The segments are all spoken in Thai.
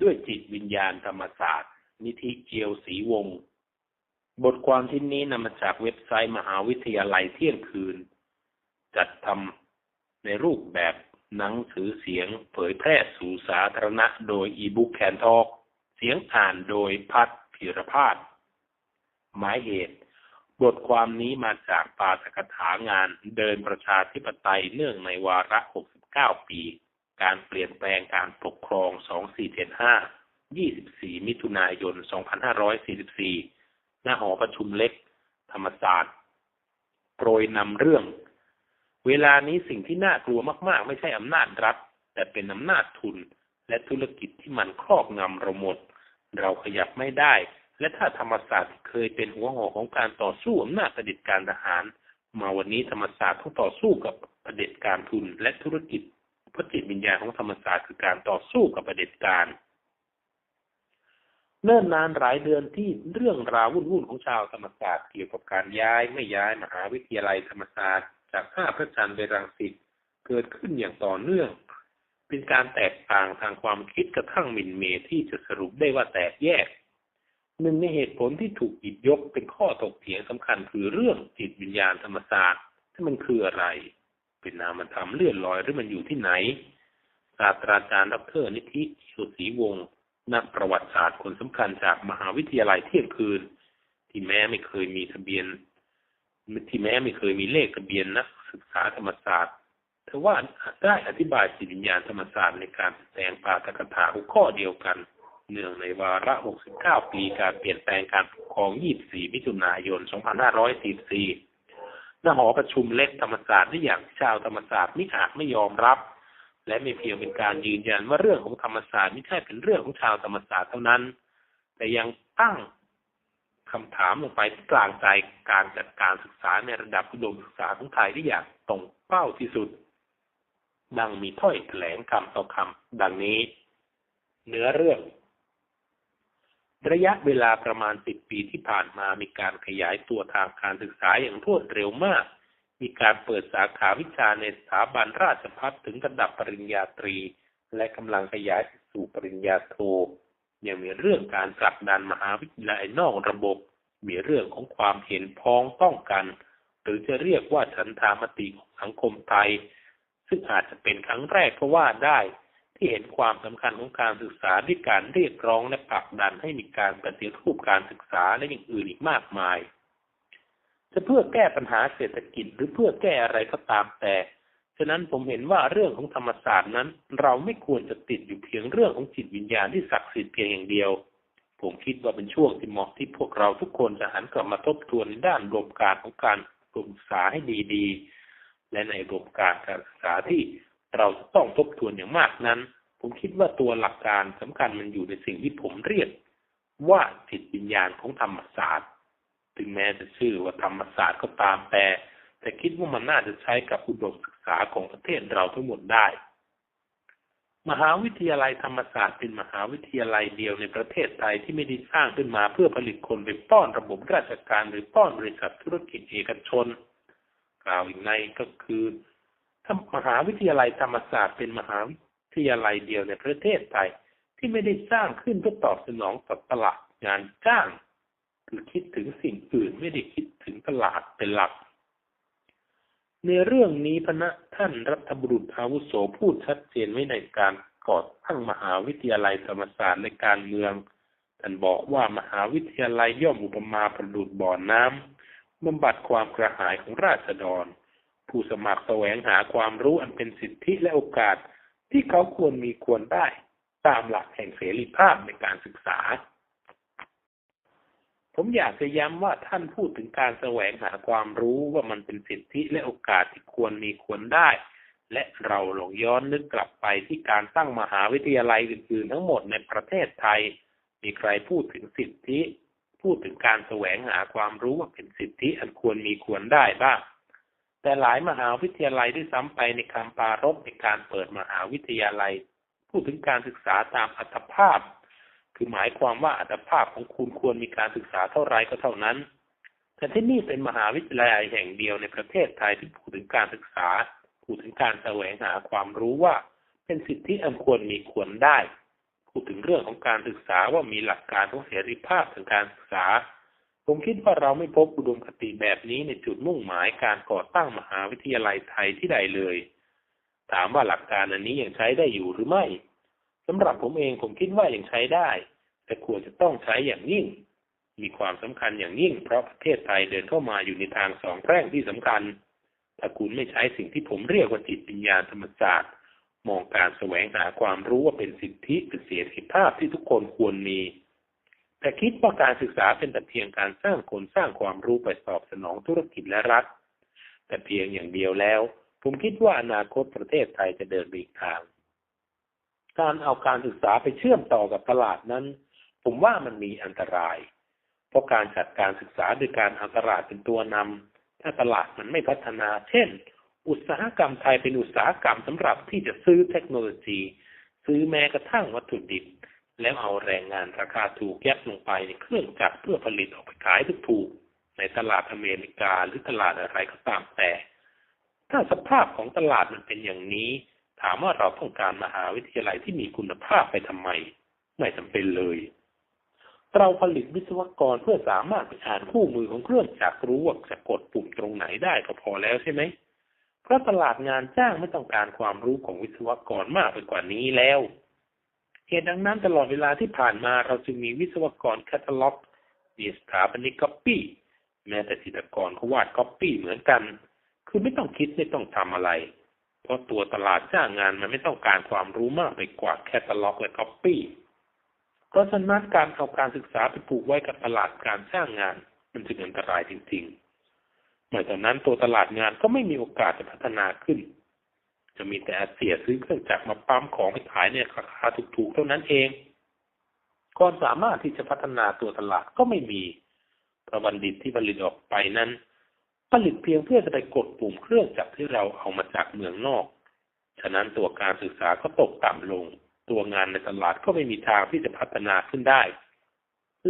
ด้วยจิตวิญญาณธรรมศาสตร์ นิธิเจียวศรีวงศ์บทความที่นี้นำมาจากเว็บไซต์มหาวิทยาลัยเที่ยงคืน จัดทำในรูปแบบหนังสือเสียงเผยแพร่สู่สาธารณะโดยอีบุ๊กแคนทอกเสียงอ่านโดยพัฒพิรพาสหมายเหตุ บทความนี้มาจากปาฐกถางานเดินประชาธิปไตยเนื่องในวาระ 69 ปี การเปลี่ยนแปลงการปกครอง 2475 24 มิถุนายน 2544 ณ หอประชุมเล็ก ธรรมศาสตร์ โปรยนำเรื่อง เวลานี้สิ่งที่น่ากลัวมาก ๆ ไม่ใช่อำนาจรัฐ แต่เป็นอำนาจทุน และธุรกิจที่มันครอบงำเราหมด เราขยับไม่ได้ และถ้าธรรมศาสตร์เคยเป็นหัวหอกของการต่อสู้อำนาจเผด็จการทหาร มาวันนี้ธรรมศาสตร์ต้องต่อสู้กับเผด็จการทุนและธุรกิจ เพราะจิตวิญญาณของธรรมศาสตร์คือการต่อสู้กับประเด็จการเนิ่นนานหลายเดือนที่เรื่องราววุ่นๆของชาวธรรมศาสตร์เกี่ยวกับการย้ายไม่ย้ายมหาวิทยาลัยธรรมศาสตร์ จากท่าพระจันทร์ไปรังสิตเกิดขึ้นอย่างต่อเนื่อง เป็นการแตกต่างทางความคิดกระทั่งหมินเมที่จะสรุปได้ว่าแตกแยกหนึ่งในเหตุผลที่ถูกหยิบยกเป็นข้อถกเถียงสำคัญคือเรื่องจิตวิญญาณธรรมศาสตร์ที่มันคืออะไร เป็นนามธรรมเลื่อนลอยหรือมันอยู่ที่ไหนศาสตราจารย์ดรนิธิสุศรีวงศ์นักประวัติศาสตร์คนสำคัญจากมหาวิทยาลัยเที่ยงคืน ที่แม้ไม่เคยมีทะเบียน ที่แม้ไม่เคยมีเลขทะเบียนนักศึกษาธรรมศาสตร์แต่ว่าได้อธิบายจิตวิญญาณธรรมศาสตร์ในการแสดงปาฐกถาหัวข้อเดียวกัน เนื่องในวาระ 69 ปีการเปลี่ยนแปลงการปกครอง 24 มิถุนายน 2544 ณหอประชุมเล็กธรรมศาสตร์ได้อย่างชาวธรรมศาสตร์ไม่อาจไม่ยอมรับ และไม่เพียงเป็นการยืนยันว่าเรื่องของธรรมศาสตร์ไม่ใช่เป็นเรื่องของชาวธรรมศาสตร์เท่านั้น แต่ยังตั้งคำถามลงไปที่กลางใจการจัดการศึกษาในระดับอุดมศึกษาของไทยได้อย่างตรงเป้าที่สุด ดังมีถ้อยแถลงคำต่อคำดังนี้ เนื้อเรื่อง ระยะเวลาประมาณสิบปีที่ผ่านมามีการขยายตัวทางการศึกษาอย่างรวดเร็วมาก มีการเปิดสาขาวิชาในสถาบันราชภัฏถึงระดับปริญญาตรี และกำลังขยายสู่ปริญญาโท ยังมีเรื่องการผลักดันมหาวิทยาลัยนอกระบบ มีเรื่องของความเห็นพ้องต้องกัน หรือจะเรียกว่าฉันทามติของสังคมไทย ซึ่งอาจจะเป็นครั้งแรกก็ว่าได้ ที่เห็นความสำคัญของการศึกษาด้วยการเรียกร้องและผลักดันให้มีการปฏิรูปการศึกษาและอย่างอื่นอีกมากมาย จะเพื่อแก้ปัญหาเศรษฐกิจหรือเพื่อแก้อะไรก็ตามแต่ฉะนั้นผมเห็นว่าเรื่องของธรรมศาสตร์นั้น เราไม่ควรจะติดอยู่เพียงเรื่องของจิตวิญญาณที่ศักดิ์สิทธิ์เพียงอย่างเดียว ผมคิดว่าเป็นช่วงที่เหมาะที่พวกเราทุกคนจะหันกลับมาทบทวนในด้านรวมการของการศึกษาให้ดีๆ และในรวมการการศึกษาที่ เราจะต้องทบทวนอย่างมากนั้น ผมคิดว่าตัวหลักการสำคัญมันอยู่ในสิ่งที่ผมเรียก ว่าจิตวิญญาณของธรรมศาสตร์ ถึงแม้จะชื่อว่าธรรมศาสตร์ก็ตามแต่ แต่คิดว่ามันน่าจะใช้กับอุดมศึกษาของประเทศเราทั้งหมดได้ มหาวิทยาลัยธรรมศาสตร์เป็นมหาวิทยาลัยเดียวในประเทศไทยที่ไม่ได้สร้างขึ้นมาเพื่อผลิตคนไปป้อนระบบราชการหรือป้อนบริษัทธุรกิจเอกชนกล่าวอีกในก็คือ มหาวิทยาลัยธรรมศาสตร์เป็นมหาวิทยาลัยเดียวในประเทศไทย ที่ไม่ได้สร้างขึ้นเพื่อตอบสนองต่อตลาดงานจ้าง คือคิดถึงสิ่งอื่นไม่ได้คิดถึงตลาดเป็นหลัก ในเรื่องนี้พระท่านรัฐบุรุษอาวุโสพูดชัดเจนไว้ในการก่อตั้งมหาวิทยาลัยธรรมศาสตร์ในการเมืองท่านบอกว่ามหาวิทยาลัยย่อมอุปมาประดุจบ่อน้ำบำบัดความกระหายของราษฎร ผู้สมัครแสวงหาความรู้อันเป็นสิทธิและโอกาสที่เขาควรมีควรได้ ตามหลักแห่งเสรีภาพในการศึกษา ผมอยากจะย้ำว่าท่านพูดถึงการแสวงหาความรู้ว่ามันเป็นสิทธิและโอกาสที่ควรมีควรได้ และเราลองย้อนนึกกลับไปที่การตั้งมหาวิทยาลัยอื่นๆทั้งหมดในประเทศไทย มีใครพูดถึงสิทธิ พูดถึงการแสวงหาความรู้ว่าเป็นสิทธิอันควรมีควรได้บ้าง แต่หลายมหาวิทยาลัยด้วยซ้ำไปในคำปรารภในการเปิดมหาวิทยาลัย พูดถึงการศึกษาตามอัตภาพ คือหมายความว่าอัตภาพของคุณควรมีการศึกษาเท่าไรก็เท่านั้น แต่ที่นี่เป็นมหาวิทยาลัยแห่งเดียวในประเทศไทยที่พูดถึงการศึกษา พูดถึงการแสวงหาความรู้ว่า เป็นสิทธิอันควรมีควรได้ผพูดถึงเรื่องของการศึกษาว่ามีหลักการของเสรีภาพทางการศึกษา ผมคิดว่าเราไม่พบอุดมคติแบบนี้ในจุดมุ่งหมายการก่อตั้งมหาวิทยาลัยไทยที่ใดเลย ถามว่าหลักการอันนี้ยังใช้ได้อยู่หรือไม่สำหรับผมเองผมคิดว่ายังใช้ได้ แต่ควรจะต้องใช้อย่างยิ่ง มีความสำคัญอย่างยิ่ง เพราะประเทศไทยเดินเข้ามาอยู่ในทางสองแพร่งที่สำคัญ ถ้าคุณไม่ใช้สิ่งที่ผมเรียกว่าจิตวิญญาธรรมศาสตร์ มองการแสวงหาความรู้ว่าเป็นสิทธิเป็นเสียรติภาพที่ทุกคนควรมี แต่คิดว่าการศึกษาเป็นแต่เพียงการสร้างคนสร้างความรู้ไปตอบสนองธุรกิจและรัฐ แต่เพียงอย่างเดียวแล้ว ผมคิดว่าอนาคตประเทศไทยจะเดินไปอีกทาง การเอาการศึกษาไปเชื่อมต่อกับตลาดนั้น ผมว่ามันมีอันตราย เพราะการจัดการศึกษาโดยการเอาตลาดเป็นตัวนำถ้าตลาดมันไม่พัฒนา เช่น อุตสาหกรรมไทยเป็นอุตสาหกรรมสำหรับที่จะซื้อเทคโนโลยี ซื้อแม้กระทั่งวัตถุดิบ แล้วเอาแรงงานราคาถูกยัดลงไปในเครื่องจักรเพื่อผลิตออกไปขายถูกๆในตลาดอเมริกาหรือตลาดอะไรก็ตามแต่ ถ้าสภาพของตลาดมันเป็นอย่างนี้ ถามว่าเราต้องการมหาวิทยาลัยที่มีคุณภาพไปทำไม ไม่จำเป็นเลย เราผลิตวิศวกรเพื่อสามารถไปอ่านคู่มือของเครื่องจักรรู้ว่าจะกดปุ่มตรงไหนได้ก็พอแล้วใช่ไหมเพราะตลาดงานจ้างไม่ต้องการความรู้ของวิศวกรมากไปกว่านี้แล้ว เหตุดังนั้นตลอดเวลาที่ผ่านมาเราจึงมีวิศวกรแคตตาล็อกมีสถาปนิกก๊อปปี้แม้แต่จิตรกรเขาวาดก๊อปปี้เหมือนกัน คือไม่ต้องคิดไม่ต้องทำอะไร เพราะตัวตลาดจ้างงานมันไม่ต้องการความรู้มากไปกว่าแคตตาล็อกและก๊อปปี้เพราะฉะนั้นการเอาการศึกษาไปผูกไว้กับตลาดการจ้างงาน มันจึงอันตรายจริงๆหลังจากนั้นตัวตลาดงานก็ไม่มีโอกาสจะพัฒนาขึ้น จะมีแต่เสียซื้อเครื่องจักรมาปั๊มของไปขายเนี่ยราคาถูกๆเท่านั้นเองก่อนสามารถที่จะพัฒนาตัวตลาดก็ไม่มีประบัณฑิตที่ผลิตออกไปนั้น ผลิตเพียงเพื่อจะไปกดปุ่มเครื่องจักรที่เราเอามาจากเมืองนอก ฉะนั้นตัวการศึกษาก็ตกต่ำลง ตัวงานในตลาดก็ไม่มีทางที่จะพัฒนาขึ้นได้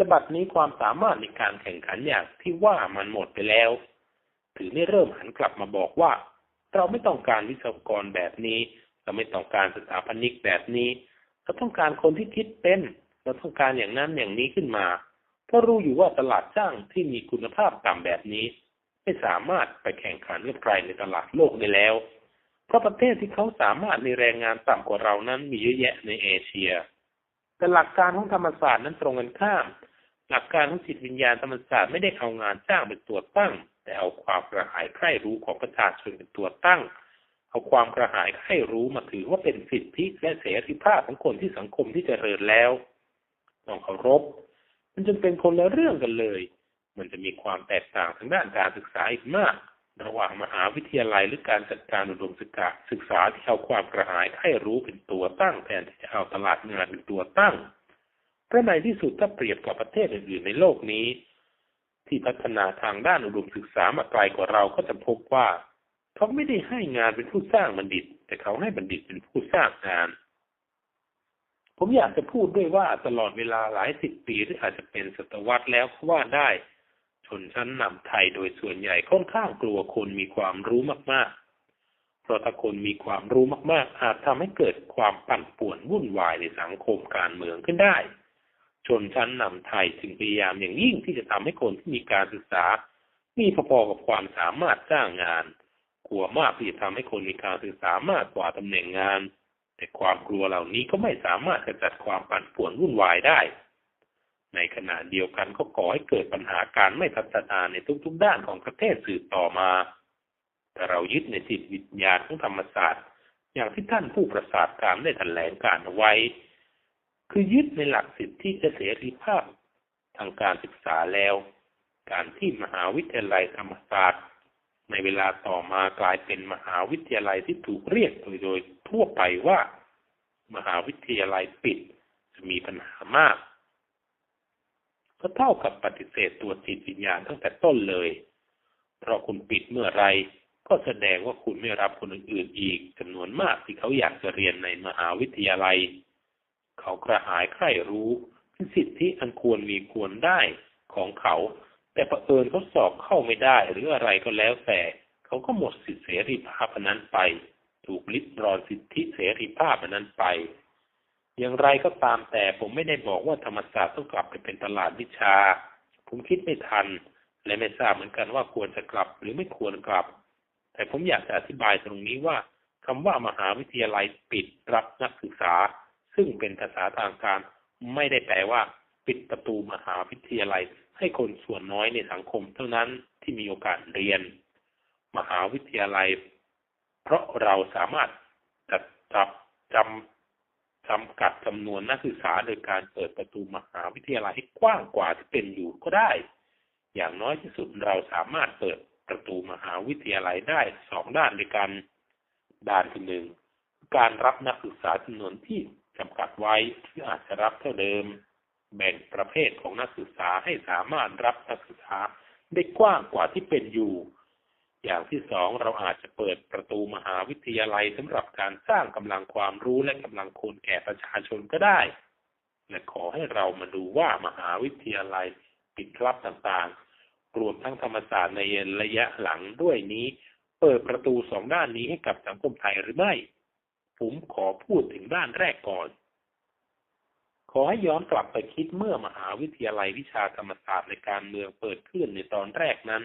ระบัดนี้ความสามารถในการแข่งขันอย่างที่ว่ามันหมดไปแล้ว ถือได้เริ่มหันกลับมาบอกว่า เราไม่ต้องการวิศวกรแบบนี้ เราไม่ต้องการสถาปนิกแบบนี้ เราต้องการคนที่คิดเป็น เราต้องการอย่างนั้นอย่างนี้ขึ้นมา เพราะรู้อยู่ว่าตลาดจ้างที่มีคุณภาพต่ำแบบนี้ ไม่สามารถไปแข่งขันกับใครในตลาดโลกได้แล้ว เพราะประเทศที่เขาสามารถมีแรงงานต่ำกว่าเรานั้นมีเยอะแยะในเอเชีย แต่หลักการของธรรมศาสตร์นั้นตรงกันข้าม หลักการของจิตวิญญาณธรรมศาสตร์ไม่ได้เอางานจ้างเป็นตัวตั้ง แต่เอาความกระหายใคร่รู้ของประชาชนเป็นตัวตั้ง เอาความกระหายใคร่รู้มาถือว่าเป็นสิทธิและเสรีภาพของคนที่สังคมที่จเจริญแล้วต้องเคารพ มันจึงเป็นคนละเรื่องกันเลย มันจะมีความแตกต่างทางด้านการศึกษาอีกมาก ระหว่างมหาวิทยาลัยหรือการจัดการอุดมศึกษาศึกษาที่เอาความกระหายใคร่รู้เป็นตัวตั้งแทนที่จะเอาตลาดงานเป็นตัวตั้งเพราะในที่สุดถ้าเปรียบกับประเทศอื่นๆในโลกนี้ ที่พัฒนาทางด้านอุดมศึกษามาไกลกว่าเราก็จะพบว่า เขาไม่ได้ให้งานเป็นผู้สร้างบัณฑิต แต่เขาให้บัณฑิตเป็นผู้สร้างงาน ผมอยากจะพูดด้วยว่าตลอดเวลาหลายสิบปีหรืออาจจะเป็นศตวรรษแล้วว่าได้ ชนชั้นนำไทยโดยส่วนใหญ่ค่อนข้างกลัวคนมีความรู้มาก ๆ เพราะถ้าคนมีความรู้มาก ๆ อาจทำให้เกิดความปั่นป่วนวุ่นวายในสังคมการเมืองขึ้นได้ ชนชั้นนำไทยจึงพยายามอย่างยิ่งที่จะทำให้คนที่มีการศึกษา มีพอๆกับความสามารถจ้างงาน กลัวมากที่จะทำให้คนมีการศึกษามากกว่าตำแหน่งงาน แต่ความกลัวเหล่านี้ก็ไม่สามารถจะจัดความปั่นป่วนวุ่นวายได้ ในขณะเดียวกันก็ก่อให้เกิดปัญหาการไม่พัฒนาในทุกๆด้านของประเทศสืบต่อมาแต่เรายึดในจิตวิญญาณของธรรมศาสตร์ อย่างที่ท่านผู้ประสาทการได้แถลงการไว้ คือยึดในหลักสิทธิเสรีภาพ ทางการศึกษาแล้ว การที่มหาวิทยาลัยธรรมศาสตร์ ในเวลาต่อมากลายเป็นมหาวิทยาลัยที่ถูกเรียกโดยโดยทั่วไปว่า มหาวิทยาลัยปิดจะมีปัญหามาก ก็เท่ากับปฏิเสธตัวจิตวิญญาณตั้งแต่ต้นเลย เพราะคุณปิดเมื่อไรก็แสดงว่าคุณไม่รับคนอื่นๆอีกจำนวนมากที่เขาอยากจะเรียนในมหาวิทยาลัย เขากระหายใคร่รู้เป็นสิทธิอันควรมีควรได้ของเขา แต่ประเอิญเขาสอบเข้าไม่ได้หรืออะไรก็แล้วแต่ เขาก็หมดสิทธิเสรีภาพนั้นไป ถูกลิดรอนสิทธิเสรีภาพนั้นไป อย่างไรก็ตามแต่ผมไม่ได้บอกว่าธรรมศาสตร์ต้องกลับไปเป็นตลาดวิชา ผมคิดไม่ทัน และไม่ทราบเหมือนกันว่าควรจะกลับหรือไม่ควรกลับ แต่ผมอยากจะอธิบายตรงนี้ว่าคำว่ามหาวิทยาลัยปิดรับนักศึกษา ซึ่งเป็นภาษาทางการไม่ได้แปลว่า ปิดประตูมหาวิทยาลัย ให้คนส่วนน้อยในสังคมเท่านั้นที่มีโอกาสเรียน มหาวิทยาลัย เพราะเราสามารถจัดจับจำจำกัดจำนวนนักศึกษาโดยการเปิดประตูมหาวิทยาลัยให้กว้างกว่าที่เป็นอยู่ก็ได้ อย่างน้อยที่สุดเราสามารถเปิดประตูมหาวิทยาลัยได้สองด้านด้วยกัน ด้านที่หนึ่งการรับนักศึกษาจำนวนที่ำกัดไว้ที่อาจจะรับเท่าเดิม แบ่งประเภทของนักศึกษาให้สามารถรับนักศึกษาได้กว้างกว่าที่เป็นอยู่ อย่างที่สองเราอาจจะเปิดประตูมหาวิทยาลัยสำหรับการสร้างกำลังความรู้และกำลังคนแก่ประชาชนก็ได้และขอให้เรามาดูว่ามหาวิทยาลัยปิดรับต่างๆ รวมทั้งธรรมศาสตร์ในระยะหลังด้วยนี้ เปิดประตูสองด้านนี้ให้กับสังคมไทยหรือไม่ ผมขอพูดถึงด้านแรกก่อน ขอให้ย้อนกลับไปคิดเมื่อมหาวิทยาลัยวิชาธรรมศาสตร์ในการเมืองเปิดขึ้นในตอนแรกนั้น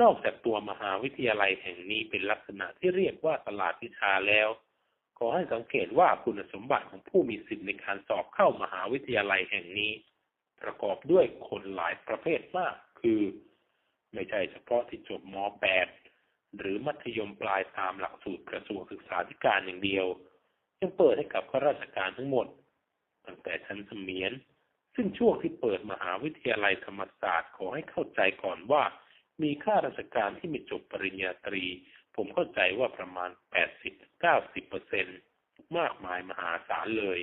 นอกจากตัวมหาวิทยาลัยแห่งนี้เป็นลักษณะที่เรียกว่าตลาดวิชาแล้ว ขอให้สังเกตว่าคุณสมบัติของผู้มีสิทธิในการสอบเข้ามหาวิทยาลัยแห่งนี้ ประกอบด้วยคนหลายประเภทมาก คือ ไม่ใช่เฉพาะที่จบม .8 หรือมัธยมปลายตามหลักสูตรกระทรวงศึกษาธิการอย่างเดียว ยังเปิดให้กับข้าราชการทั้งหมด ตั้งแต่ชั้นเสมียน ซึ่งช่วงที่เปิดมหาวิทยาลัยธรรมศาสตร์ขอให้เข้าใจก่อนว่า มีข้าราชการที่มีจบปริญญาตรี ผมเข้าใจว่าประมาณ 80-90เปอร์เซ็นมากมายมหาศาลเลย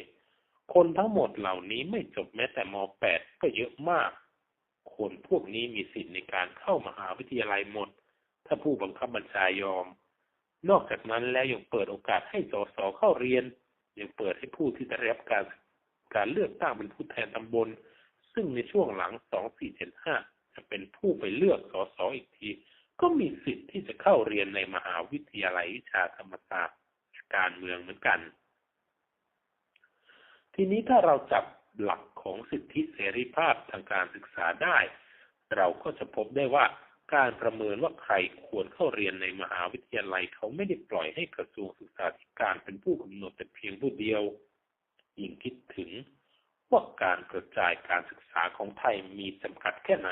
คนทั้งหมดเหล่านี้ไม่จบแม้แต่ม .8 ก็เยอะมาก คนพวกนี้มีสิทธิ์ในการเข้ามหาวิทยาลัยหมด ถ้าผู้บังคับบัญชายอม นอกจากนั้นแล้วยังเปิดโอกาสให้สสเข้าเรียน ยังเปิดให้ผู้ที่ได้รับการการเลือกตั้งเป็นผู้แทนตำบล ซึ่งในช่วงหลัง 2475 จะเป็นผู้ไปเลือกสสอีกที ก็มีสิทธิ์ที่จะเข้าเรียนในมหาวิทยาลัยวิชาธรรมศาสตร์การเมืองเหมือนกัน ทีนี้ถ้าเราจับหลักของสิทธิเสรีภาพทางการศึกษาได้ เราก็จะพบได้ว่า การประเมินว่าใครควรเข้าเรียนในมหาวิทยาลัยเขาไม่ได้ปล่อยให้กระทรวงศึกษาธิการเป็นผู้กำหนดแต่เพียงผู้เดียวยิ่งคิดถึงว่าการกระจายการศึกษาของไทยมีจำกัดแค่ไหน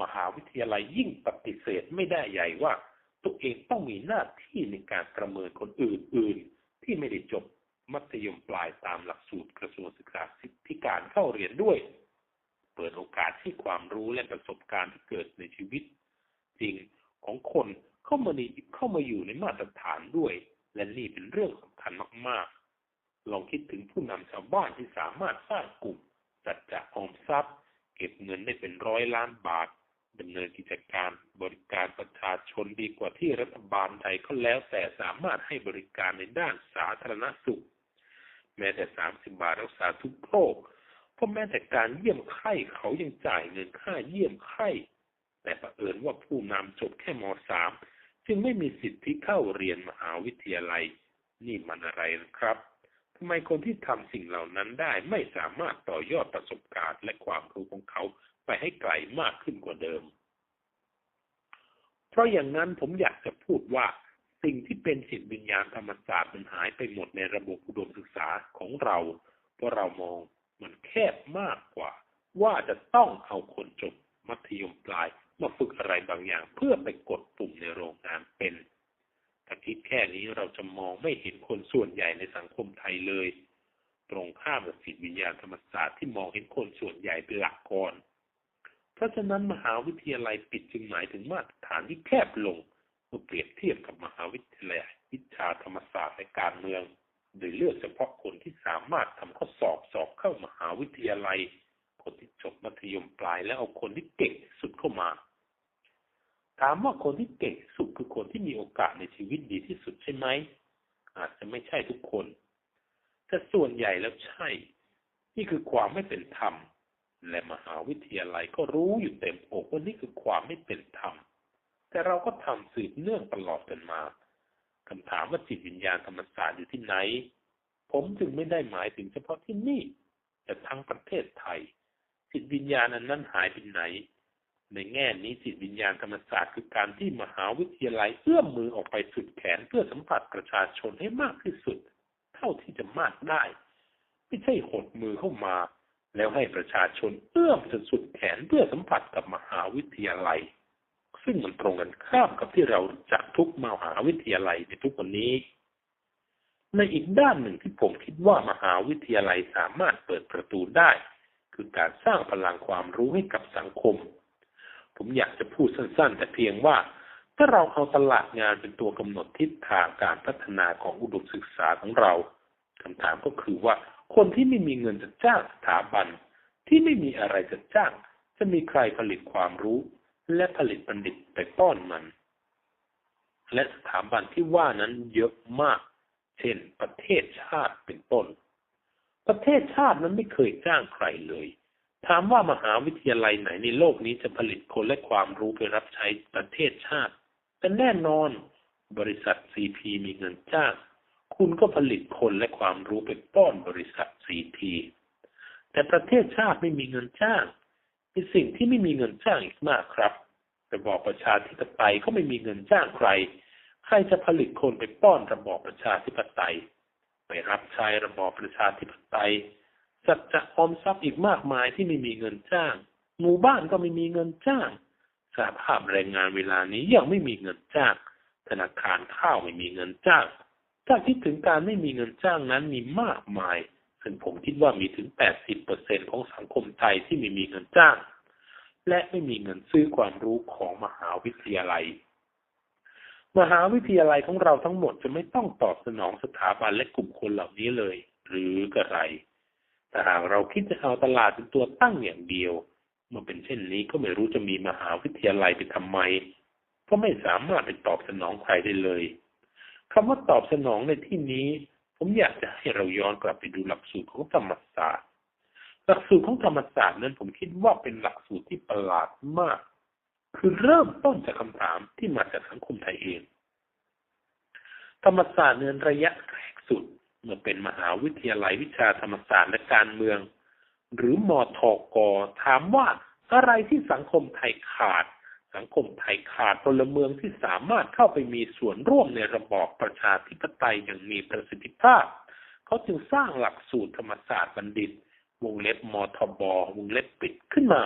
มหาวิทยาลัยยิ่งปฏิเสธไม่ได้ใหญ่ว่าตัวเองต้องมีหน้าที่ในการประเมินคนอื่นๆ ที่ไม่ได้จบมัธยมปลายตามหลักสูตรกระทรวงศึกษาธิการเข้าเรียนด้วย เปิดโอกาสให้ความรู้และประสบการณ์ที่เกิดในชีวิต จริงของคนเข้ามาในเข้ามาอยู่ในมาตรฐานด้วย และนี่เป็นเรื่องสำคัญมากๆ ลองคิดถึงผู้นำชาวบ้านที่สามารถสร้างกลุ่มจัดจ่ายออมทรัพย์ เก็บเงินได้เป็นร้อยล้านบาทดำเนินกิจการบริการประชาชนดีกว่าที่รัฐบาลไทยก็แล้ว แต่สามารถให้บริการในด้านสาธารณสุข แม้แต่สามสิบบาทรักษาทุกโรคเพราะแม้แต่การเยี่ยมไข้เขายังจ่ายเงินค่าเยี่ยมไข้ แต่ประเอิญว่าผู้นำจบแค่ม .3 จึงไม่มีสิทธิเข้าเรียนมหาวิทยาลัย นี่มันอะไรนะครับทำไมคนที่ทำสิ่งเหล่านั้นได้ไม่สามารถต่อยอดประสบการณ์และความรู้ของเขาไปให้ไกลมากขึ้นกว่าเดิม เพราะอย่างนั้นผมอยากจะพูดว่าสิ่งที่เป็นสิทธิวิญญาณธรรมศาสตร์มันหายไปหมดในระบบอุดมศึกษาของเรา เพราะเรามองมันแคบมากกว่า ว่าจะต้องเอาคนจบมัธยมปลายมาฝึกอะไรบางอย่าง เพื่อไปกดปุ่มในโรงงานเป็นถ้าคิดแค่นี้เราจะมองไม่เห็นคนส่วนใหญ่ในสังคมไทยเลย ตรงข้ามกับจิตวิญญาณธรรมศาสตร์ที่มองเห็นคนส่วนใหญ่เป็นหลักก่อนเพราะฉะนั้นมหาวิทยาลัยปิดจึงหมายถึงมาตรฐานที่แคบลงเมื่อเปรียบเทียบกับมหาวิทยาลัยวิชาธรรมศาสตร์และการเมือง โดยเลือกเฉพาะคนที่สามารถทำข้อสอบสอบเข้ามหาวิทยาลัย คนที่จบมัธยมปลายแล้วเอาคนที่เก่งสุดเข้ามา ถามว่าคนที่เก่งสุดคือคนที่มีโอกาสในชีวิตดีที่สุดใช่ไหมอาจจะไม่ใช่ทุกคนแต่ส่วนใหญ่แล้วใช่ นี่คือความไม่เป็นธรรม และมหาวิทยาลัยก็รู้อยู่เต็มอกว่านี่คือความไม่เป็นธรรม แต่เราก็ทำสืบเนื่องตลอดกันมาคำถามว่าจิตวิญญาณธรรมศาสตร์อยู่ที่ไหนผผมจึงไม่ได้หมายถึงเฉพาะที่นี่ แต่ทั้งประเทศไทย จิตวิญญาณนนั้นหายไปไหน ในแง่นี้จิตวิญญาณธรรมศาสตร์คือการที่มหาวิทยาลัยเอื้อมมือออกไปสุดแขนเพื่อสัมผัสประชาชนให้มากที่สุด เท่าที่จะมากได้ ไม่ใช่หดมือเข้ามา แล้วให้ประชาชนเอื้อมจนสุดแขนเพื่อสัมผัสกับมหาวิทยาลัย ซึ่งมันตรงกันข้ามกับที่เราจากทุกมหาวิทยาลัยในทุกวันนี้ในอีกด้านหนึ่งที่ผมคิดว่ามหาวิทยาลัยสามารถเปิดประตูได้ คือการสร้างพลังความรู้ให้กับสังคม ผมอยากจะพูดสั้นๆ แต่เพียงว่า ถ้าเราเอาตลาดงานเป็นตัวกำหนดทิศทางการพัฒนาของอุดมศึกษาของเราคำถามก็คือว่าคนที่ไม่มีเงินจะจ้างสถาบัน ที่ไม่มีอะไรจะจ้าง จะมีใครผลิตความรู้ และผลิตบัณฑิตไปป้อนมัน และสถาบันที่ว่านั้นเยอะมาก เช่นประเทศชาติเป็นต้น ประเทศชาตินั้นไม่เคยจ้างใครเลย ถามว่ามหาวิทยาลัยไหนในโลกนี้จะผลิตคนและความรู้ไปรับใช้ประเทศชาติแต่แน่นอน บริษัทซีพีมีเงินจ้าง คุณก็ผลิตคนและความรู้ไปป้อนบริษัทซีพีแต่ประเทศชาติไม่มีเงินจ้างมีสิ่งที่ไม่มีเงินจ้างอีกมากครับระบอบประชาธิปไตยก็ไม่มีเงินจ้างใคร ใครจะผลิตคนไปป้อนระบอบประชาธิปไตย ไปรับใช้ระบอบประชาธิปไตยสัจจะออมทรัพย์อีกมากมายที่ไม่มีเงินจ้าง หมู่บ้านก็ไม่มีเงินจ้างสหภาพแรงงานเวลานี้ยังไม่มีเงินจ้าง ธนาคารข้าวไม่มีเงินจ้างถ้าคิดถึงการไม่มีเงินจ้างนั้นมีมากมาย ซึ่งผมคิดว่ามีถึง 80%ของสังคมไทยที่ไม่มีเงินจ้าง และไม่มีเงินซื้อความรู้ของมหาวิทยาลัย มหาวิทยาลัยของเราทั้งหมดจะไม่ต้องตอบสนองสถาบันและกลุ่มคนเหล่านี้เลย หรือกระไรแต่หากเราคิดจะเอาตลาดเป็นตัวตั้งอย่างเดียวเมื่อเป็นเช่นนี้ก็ไม่รู้จะมีมหาวิทยาลัยไปทำไม ก็ไม่สามารถไปตอบสนองใครได้เลยคำว่าตอบสนองในที่นี้ ผมอยากจะให้เราย้อนกลับไปดูหลักสูตรของธรรมศาสตร์ หลักสูตรของธรรมศาสตร์นั้นผมคิดว่าเป็นหลักสูตรที่ประหลาดมาก คือเริ่มต้นจากคำถามที่มาจากสังคมไทยเอง ธรรมศาสตร์เนินระยะแรกสุดเมื่อเป็นมหาวิทยาลัยวิชาธรรมศาสตร์และการเมือง หรือมอทอกอถามว่าอะไรที่สังคมไทยขาด สังคมไทยขาดพลเมืองที่สามารถเข้าไปมีส่วนร่วมในระบอบประชาธิปไตยอย่างมีประสิทธิภาพ เขาจึงสร้างหลักสูตรธรรมศาสตร์บัณฑิต วงเล็บมอทบวงเล็บปิดขึ้นมา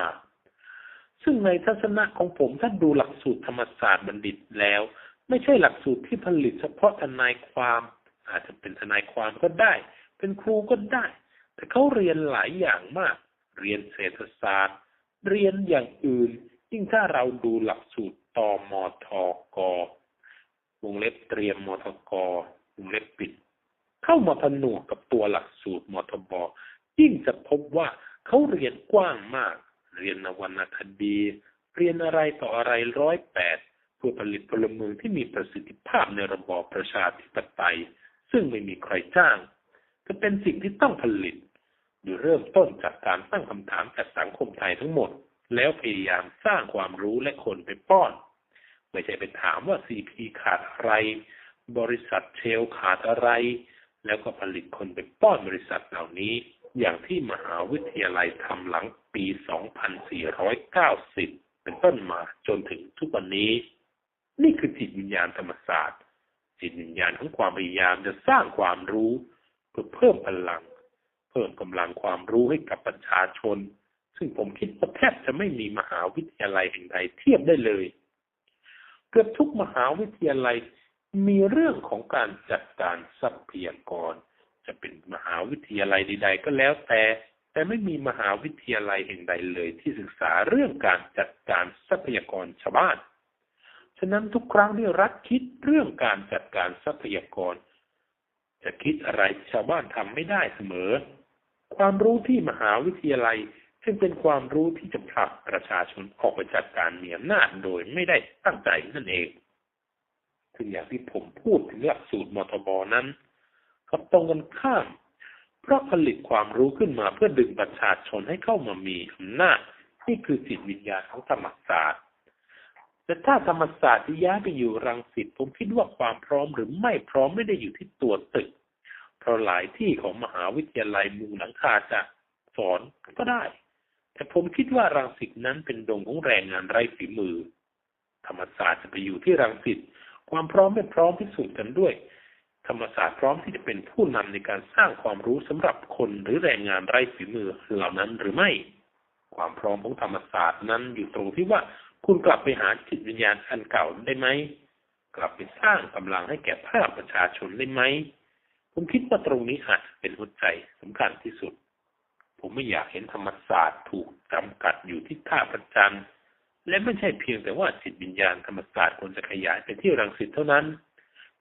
ซึ่งในทัศนะของผมถ้าดูหลักสูตรธรรมศาสตร์บัณฑิตแล้ว ไม่ใช่หลักสูตรที่ผลิตเฉพาะทนายความ อาจจะเป็นทนายความก็ได้ เป็นครูก็ได้ แต่เขาเรียนหลายอย่างมาก เรียนเศรษฐศาสตร์ เรียนอย่างอื่น ยิ่งถ้าเราดูหลักสูตรตอมทกวงเล็บเตรียมมทกวงเล็บปิด เข้ามาผนวกกับตัวหลักสูตรมทบยิ่งจะพบว่าเขาเรียนกว้างมาก เรียนนวรรณคดี เรียนอะไรต่ออะไรร้อยแปดเพื่อผลิตพลเมืองที่มีประสิทธิภาพในระบอบประชาธิปไตย ซึ่งไม่มีใครจ้างจะเป็นสิ่งที่ต้องผลิตโดยเริ่มต้นจากการตั้งคำถามจากสังคมไทยทั้งหมด แล้วพยายามสร้างความรู้และคนไปป้อน ไม่ใช่ไปถามว่าซีพีขาดอะไร บริษัทเชลขาดอะไร แล้วก็ผลิตคนไปป้อนบริษัทเหล่านี้ อย่างที่มหาวิทยาลัยทำหลัง ปี 2490 เป็นต้นมาจนถึงทุกวันนี้ นี่คือจิตวิญญาณธรรมศาสตร์ จิตวิญญาณของความพยายามจะสร้างความรู้เพื่อเพิ่มพลัง เพิ่มกำลังความรู้ให้กับประชาชน ซึ่งผมคิดว่าแทบจะไม่มีมหาวิทยาลัยแห่งใดเทียบได้เลย เกือบทุกมหาวิทยาลัยมีเรื่องของการจัดการทรัพยากร จะเป็นมหาวิทยาลัยใดๆก็แล้วแต่ แต่ไม่มีมหาวิทยาลัยแห่งใดเลยที่ศึกษาเรื่องการจัดการทรัพยากรชาวบ้าน ฉะนั้นทุกครั้งที่รัฐคิดเรื่องการจัดการทรัพยากร จะคิดอะไรชาวบ้านทำไม่ได้เสมอ ความรู้ที่มหาวิทยาลัยซึ่งเป็นความรู้ที่จะผลักประชาชนออกไปจากการมีอำนาจโดยไม่ได้ตั้งใจนั่นเองถึงอย่างที่ผมพูดถึงหลักสูตรมทบนั้นกับตรงกันข้าม เพราะผลิตความรู้ขึ้นมาเพื่อดึงประชาชนให้เข้ามามีอำนาจนี่คือจิตวิญญาณของธรรมศาสตร์แต่ถ้าธรรมศาสตร์ที่ย้ายไปอยู่รังสิตผมคิดว่าความพร้อมหรือไม่พร้อมไม่ได้อยู่ที่ตัวตึก เพราะหลายที่ของมหาวิทยาลัยมุงหลังคาจะสอนก็ได้ แต่ผมคิดว่ารังสิตนั้นเป็นดงของแรงงานไร้ฝีมือ ธรรมศาสตร์จะไปอยู่ที่รังสิตความพร้อมไม่พร้อมพิสูจน์กันด้วย ธรรมศาสตร์พร้อมที่จะเป็นผู้นำในการสร้างความรู้สำหรับคนหรือแรงงานไร้ฝีมือเหล่านั้นหรือไม่ ความพร้อมของธรรมศาสตร์นั้นอยู่ตรงที่ว่าคุณกลับไปหาจิตวิญญาณอันเก่าได้ไหม กลับไปสร้างกำลังให้แก่ภาคประชาชนได้ไหม ผมคิดว่าตรงนี้อาจจะเป็นหัวใจสำคัญที่สุด ผมไม่อยากเห็นธรรมศาสตร์ถูกจำกัดอยู่ที่ท่าประจันและไม่ใช่เพียงแต่ว่าจิตวิญญาณธรรมศาสตร์ควรจะขยายไปที่รังสิตเท่านั้น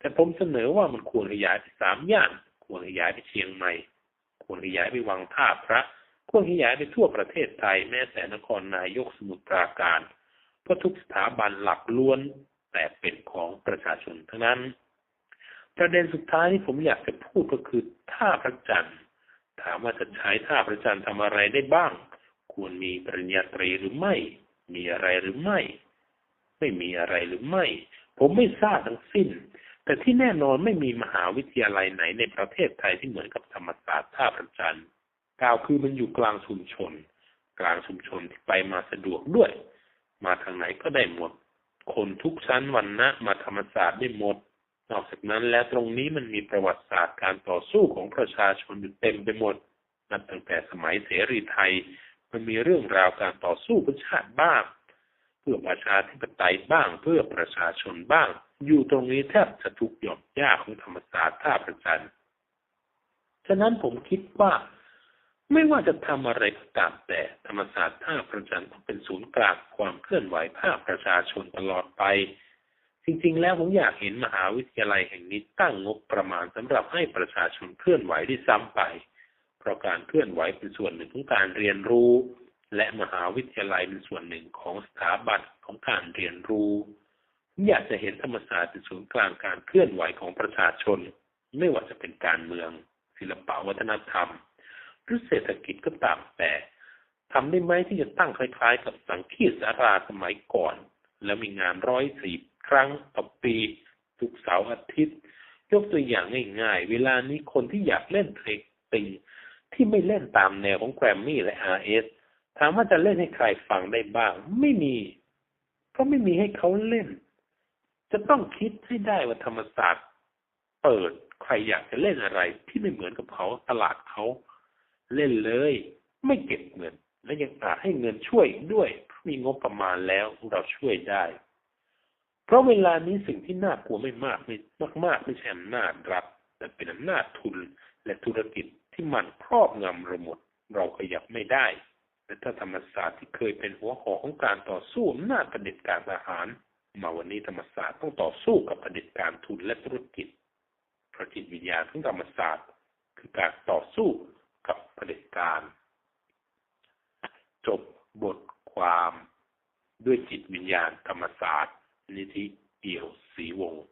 แต่ผมเสนอว่ามันควรขยายไปสามย่าน ควรขยายไปเชียงใหม่ ควรขยายไปวังท่าพระ ควรขยายไปทั่วประเทศไทยแม้แต่นครนายกสมุทรปราการ เพราะทุกสถาบันหลักล้วนแต่เป็นของประชาชนทั้งนั้น ประเด็นสุดท้ายที่ผมอยากจะพูดก็คือท่าพระจันทร์ถามว่าจะใช้ท่าพระจันทร์ทำอะไรได้บ้าง ควรมีปริญญาตรีหรือไม่ มีอะไรหรือไม่ ไม่มีอะไรหรือไม่ ผมไม่ทราบทั้งสิ้น แต่ที่แน่นอนไม่มีมหาวิทยาลัยไหนในประเทศไทยที่เหมือนกับธรรมศาสตร์ท่าประจันทร์กล่าวคือมันอยู่กลางชุมชน กลางชุมชนที่ไปมาสะดวกด้วย มาทางไหนก็ได้หมด คนทุกชั้นวันนะมาธรรมศาสตร์ได้หมด นอกจากนั้นแล้วตรงนี้มันมีประวัติศาสตร์การต่อสู้ของประชาชนอยู่เต็มไปหมดนับตั้งแต่สมัยเสรีไทย มันมีเรื่องราวการต่อสู้เพื่อชาติบ้าง เพื่อประชาธิปไตยบ้างเพื่อประชาชนบ้าง อยู่ตรงนี้แทบจะทุกหย่อมยากของธรรมศาสตร์ท่าประจันฉะนั้นผมคิดว่าไม่ว่าจะทำอะไรก็ตามแต่ธรรมศาสตร์ท่าประจันต้องเป็นศูนย์กลางความเคลื่อนไหวภาคประชาชนตลอดไป จริง ๆ แล้วผมอยากเห็นมหาวิทยาลัยแห่งนี้ตั้งงบประมาณสำหรับให้ประชาชนเคลื่อนไหวได้ซ้ำไป เพราะการเคลื่อนไหวเป็นส่วนหนึ่งของการเรียนรู้ และมหาวิทยาลัยเป็นส่วนหนึ่งของสถาบันของการเรียนรู้ อยากจะเห็นธรรมศาสตร์เป็นศูนย์กลางการเคลื่อนไหวของประชาชน ไม่ว่าจะเป็นการเมือง ศิลปวัฒนธรรม หรือเศรษฐกิจก็ตามแต่ทำได้ไหมที่จะตั้งคล้ายๆ กับสังคีสาราสมัยก่อน แล้วมีงานร้อยสี่ครั้งต่อปี ทุกเสาร์อาทิตย์ ยกตัวอย่างง่ายๆ เวลานี้คนที่อยากเล่นเพลงติงที่ไม่เล่นตามแนวของแกรมมี่และ RS ถามว่าจะเล่นให้ใครฟังได้บ้าง ไม่มี ก็ไม่มีให้เขาเล่น จะต้องคิดให้ได้ว่าธรรมศาสตร์เปิดใครอยากจะเล่นอะไร ที่ไม่เหมือนกับเขาตลาดเขาเล่นเลย ไม่เก็บเงิน และยังอาจให้เงินช่วยด้วยมีงบประมาณแล้วเราช่วยได้ เพราะเวลานี้สิ่งที่น่ากลัวไม่มากไม่มากมากไม่ใช่อำนาจรัฐแต่เป็นอำนาจทุนและธุรกิจที่มันครอบงำเราหมดเราขยับไม่ได้แต่ถ้าธรรมศาสตร์ที่เคยเป็นหัวหอกของการต่อสู้อำนาจประเด็จการทหาร มาวันนี้ธรรมศาสตร์ต้องต่อสู้กับประเด็จการทุนและธุรกิจพระจิตวิญญาณของธรรมศาสตร์คือการต่อสู้กับประเด็จการ จบบทความด้วยจิตวิญญาณธรรมศาสตร์ นิธิเอี่ยวสีวงศ์